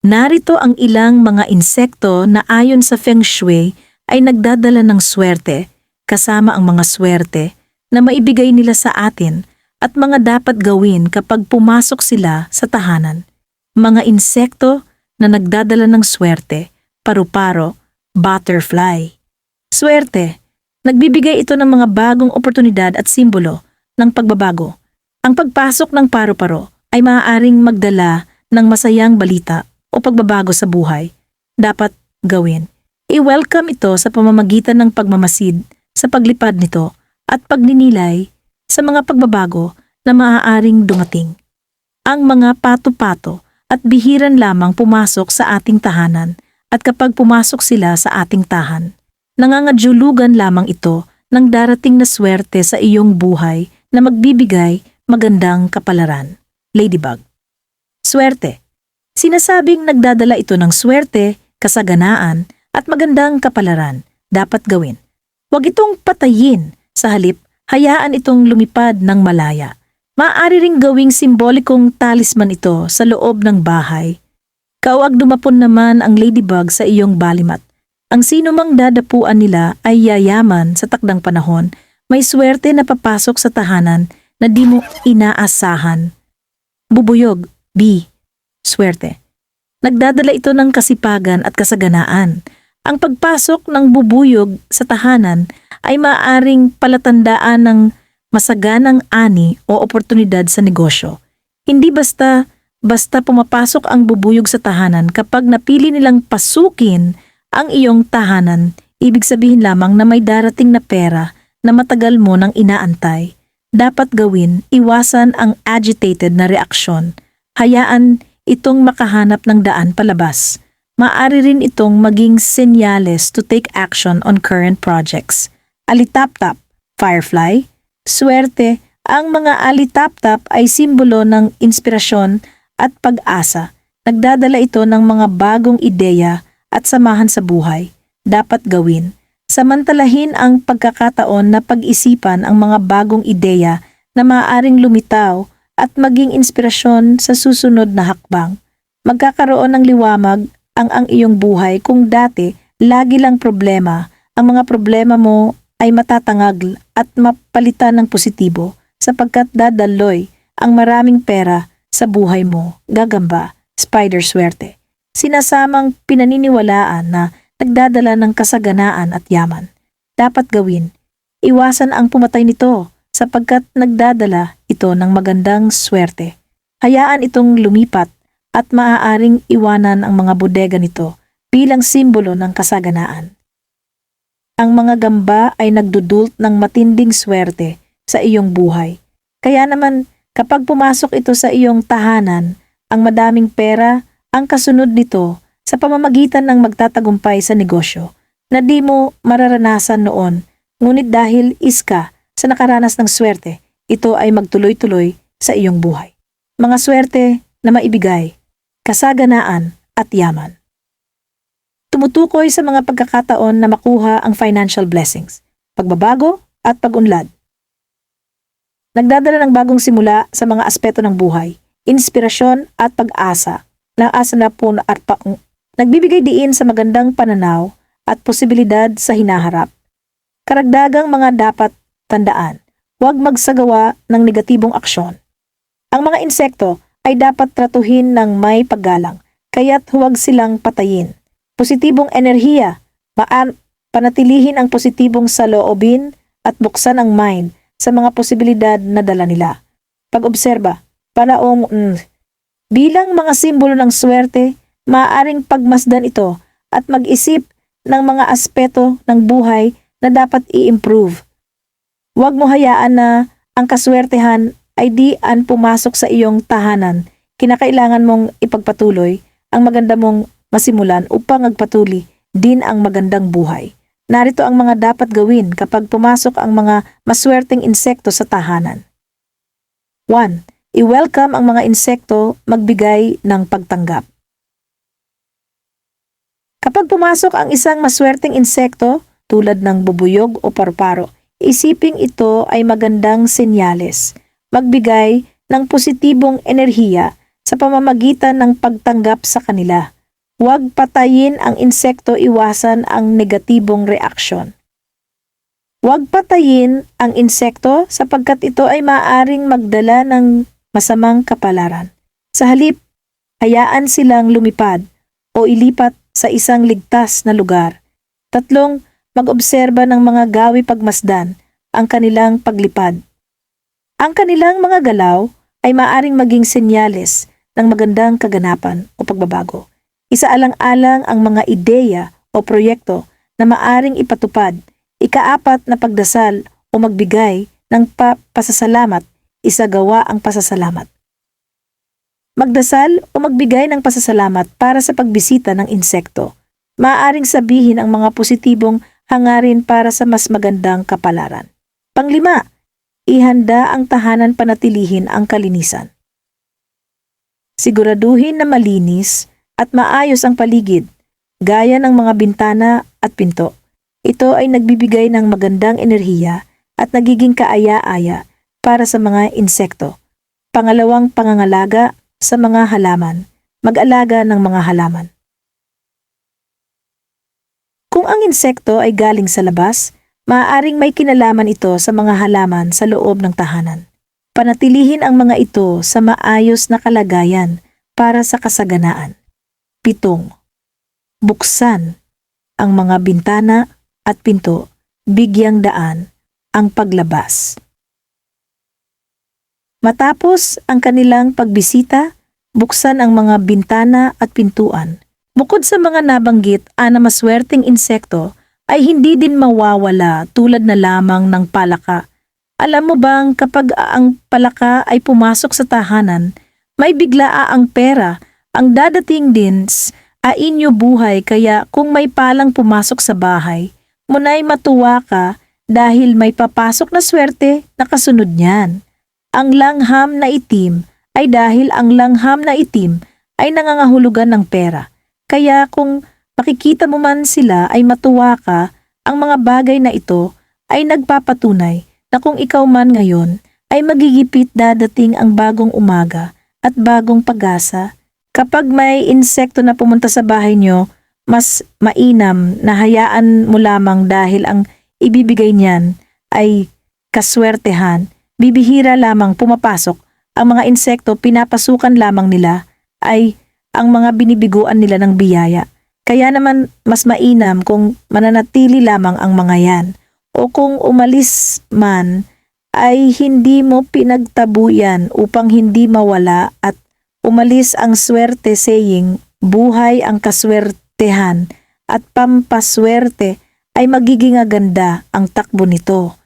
Narito ang ilang mga insekto na ayon sa Feng Shui ay nagdadala ng swerte, kasama ang mga swerte na maibigay nila sa atin at mga dapat gawin kapag pumasok sila sa tahanan. Mga insekto na nagdadala ng swerte, paru-paro, butterfly. Swerte, nagbibigay ito ng mga bagong oportunidad at simbolo ng pagbabago. Ang pagpasok ng paru-paro ay maaaring magdala ng masayang balita o pagbabago sa buhay. Dapat gawin. I-welcome ito sa pamamagitan ng pagmamasid sa paglipad nito at pagninilay sa mga pagbabago na maaaring dumating. Ang mga pato-pato at bihiran lamang pumasok sa ating tahanan at kapag pumasok sila sa ating tahan, nangangadyulugan lamang ito ng darating na swerte sa iyong buhay na magbibigay magandang kapalaran. Ladybug. Swerte. Sinasabing nagdadala ito ng swerte, kasaganaan, at magandang kapalaran. Dapat gawin. Huwag itong patayin. Sa halip, hayaan itong lumipad ng malaya. Maaari ring gawing simbolikong talisman ito sa loob ng bahay. Kauag dumapon naman ang ladybug sa iyong balimat. Ang sino mang dadapuan nila ay yayaman sa takdang panahon, may swerte na papasok sa tahanan na di mo inaasahan. Bubuyog, B. Swerte. Nagdadala ito ng kasipagan at kasaganaan. Ang pagpasok ng bubuyog sa tahanan ay maaring palatandaan ng masaganang ani o oportunidad sa negosyo. Hindi basta basta pumapasok ang bubuyog sa tahanan kapag napili nilang pasukin ang iyong tahanan, ibig sabihin lamang na may darating na pera na matagal mo nang inaantay. Dapat gawin, iwasan ang agitated na reaksyon. Hayaan itong makahanap ng daan palabas. Maari rin itong maging senyales to take action on current projects. Alitap-tap, firefly, swerte, ang mga alitap-tap ay simbolo ng inspirasyon at pag-asa. Nagdadala ito ng mga bagong ideya at samahan sa buhay. Dapat gawin. Samantalahin ang pagkakataon na pag-isipan ang mga bagong ideya na maaaring lumitaw at maging inspirasyon sa susunod na hakbang. Magkakaroon ng liwamag ang ang iyong buhay kung dati lagi lang problema, ang mga problema mo ay matatangag at mapalitan ng positibo sapagkat dadaloy ang maraming pera sa buhay mo, gagamba, spider swerte. Sinasamang pinaniniwalaan na nagdadala ng kasaganaan at yaman. Dapat gawin, iwasan ang pumatay nito sapagkat nagdadala ito ng magandang swerte. Hayaan itong lumipat at maaaring iwanan ang mga bodega nito bilang simbolo ng kasaganaan. Ang mga gamba ay nagdudult ng matinding swerte sa iyong buhay. Kaya naman kapag pumasok ito sa iyong tahanan, ang madaming pera ang kasunod nito sa pamamagitan ng magtatagumpay sa negosyo na di mo mararanasan noon, ngunit dahil iska sa nakaranas ng swerte, ito ay magtuloy-tuloy sa iyong buhay. Mga swerte na maibigay, kasaganaan at yaman. Tumutukoy sa mga pagkakataon na makuha ang financial blessings, pagbabago at pagunlad. Nagdadala ng bagong simula sa mga aspeto ng buhay, inspirasyon at pag-asa na asa na po na arpa Nagbibigay diin sa magandang pananaw at posibilidad sa hinaharap. Karagdagang mga dapat tandaan, huwag magsagawa ng negatibong aksyon. Ang mga insekto ay dapat tratuhin ng may paggalang, kaya't huwag silang patayin. Positibong enerhiya, maan panatilihin ang positibong saloobin at buksan ang mind sa mga posibilidad na dala nila. Pag-obserba, panaong mm, bilang mga simbolo ng swerte, maaaring pagmasdan ito at mag-isip ng mga aspeto ng buhay na dapat i-improve. Huwag mo hayaan na ang kaswertehan ay di an pumasok sa iyong tahanan. Kinakailangan mong ipagpatuloy ang maganda mong masimulan upang magpatuli din ang magandang buhay. Narito ang mga dapat gawin kapag pumasok ang mga maswerteng insekto sa tahanan. 1. I-welcome ang mga insekto magbigay ng pagtanggap. Kapag pumasok ang isang maswerteng insekto tulad ng bubuyog o parparo, isiping ito ay magandang senyales. Magbigay ng positibong enerhiya sa pamamagitan ng pagtanggap sa kanila. Huwag patayin ang insekto, iwasan ang negatibong reaksyon. Huwag patayin ang insekto sapagkat ito ay maaring magdala ng masamang kapalaran. Sa halip, hayaan silang lumipad o ilipat sa isang ligtas na lugar. Tatlong, mag-obserba ng mga gawi pagmasdan ang kanilang paglipad. Ang kanilang mga galaw ay maaring maging senyales ng magandang kaganapan o pagbabago. Isaalang-alang ang mga ideya o proyekto na maaring ipatupad. Ikaapat na pagdasal o magbigay ng pa- pasasalamat, isagawa ang pasasalamat. Magdasal o magbigay ng pasasalamat para sa pagbisita ng insekto. Maaaring sabihin ang mga positibong hangarin para sa mas magandang kapalaran. Panglima, ihanda ang tahanan panatilihin ang kalinisan. Siguraduhin na malinis at maayos ang paligid, gaya ng mga bintana at pinto. Ito ay nagbibigay ng magandang enerhiya at nagiging kaaya-aya para sa mga insekto. Pangalawang pangangalaga sa mga halaman, mag-alaga ng mga halaman. Kung ang insekto ay galing sa labas, maaaring may kinalaman ito sa mga halaman sa loob ng tahanan. Panatilihin ang mga ito sa maayos na kalagayan para sa kasaganaan. Pitong. Buksan ang mga bintana at pinto, bigyang daan ang paglabas. Matapos ang kanilang pagbisita, buksan ang mga bintana at pintuan. Bukod sa mga nabanggit, ana maswerteng insekto ay hindi din mawawala tulad na lamang ng palaka. Alam mo bang kapag ang palaka ay pumasok sa tahanan, may bigla ang pera, ang dadating din a inyo buhay kaya kung may palang pumasok sa bahay, munay matuwa ka dahil may papasok na swerte na kasunod niyan. Ang langham na itim ay dahil ang langham na itim ay nangangahulugan ng pera. Kaya kung makikita mo man sila ay matuwa ka, ang mga bagay na ito ay nagpapatunay na kung ikaw man ngayon ay magigipit dadating ang bagong umaga at bagong pag-asa. Kapag may insekto na pumunta sa bahay nyo, mas mainam na hayaan mo lamang dahil ang ibibigay niyan ay kaswertehan. Bibihira lamang pumapasok. Ang mga insekto pinapasukan lamang nila ay ang mga binibiguan nila ng biyaya. Kaya naman mas mainam kung mananatili lamang ang mga yan. O kung umalis man, ay hindi mo pinagtabuyan upang hindi mawala at umalis ang swerte saying, buhay ang kaswertehan at pampaswerte ay magiging aganda ang takbo nito.